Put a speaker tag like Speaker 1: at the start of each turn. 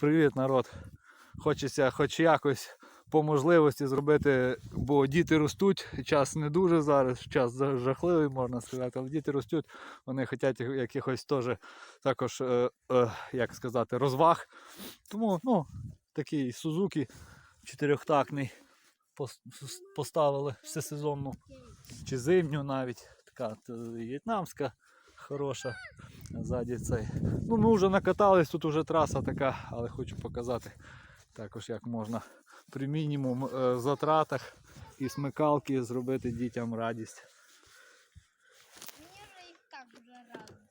Speaker 1: Привіт, народ. Хочеться хоч якось по можливості зробити, бо діти ростуть, час не дуже зараз, час жахливий, можна сказати, але діти ростуть, вони хочуть якихось теж також, е, е, як сказати, розваг. Тому ну, такий Сузуки с- поставили всесезонну чи зимню навіть. Така т- в'єтнамська хороша. Ззаді цей. Ну Ми вже накатались, тут вже траса така, але хочу показати також, як можна при мінімум е, затратах і смикалки зробити дітям радість. Мені вже і так вже радість.